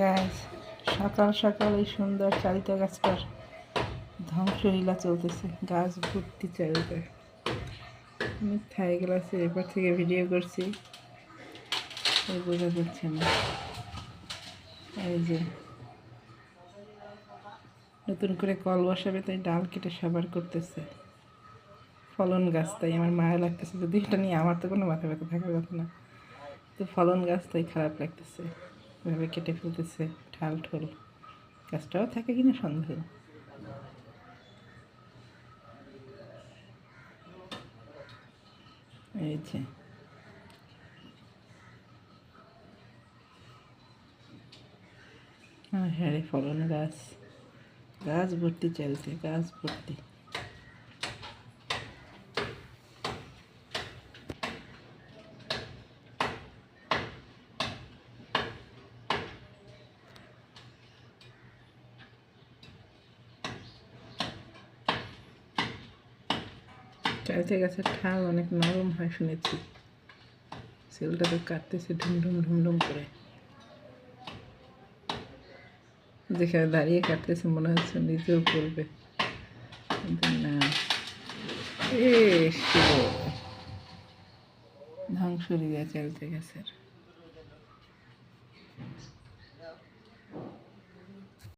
গাছ সকাল সকাল এই সুন্দর চারিতা গাছটার ধ্বংসলীলা চলতেছে, গাছ ভর্তি চারিতায় আমি থাই গ্লাসে এরপর থেকে ভিডিও করছি বোঝা যাচ্ছে না। এই যে, নতুন করে কল বসাবে, তাই ডাল কেটে সাবার করতেছে। ফলন গাছ, তাই আমার মায়া লাগতেছে। যদি এটা নিয়ে আমার তো কোনো মাথা ব্যথা থাকার কথা না তো ফলন গাছ তাই খারাপ লাগতেছে। এভাবে কেটে ফেলতেছে ঠাল ঠোল গাছটাও থাকে কিনা সন্দেহ। হ্যাঁ রে ফলন গাছ। গাছ ভর্তি চলছে, গাছ ভর্তি। চাইতে গাছের ঠাল অনেক নরম হয় শুনেছি। সেলটা তো কাটতেছে ঢুমঢুম ঢুমঢুম করে। যেখানে দাঁড়িয়ে কাটতেছে মনে হচ্ছে নিজেও করবে না। ধ্বংস হয়ে ধ্বংস দিয়ে গাছের। গেছে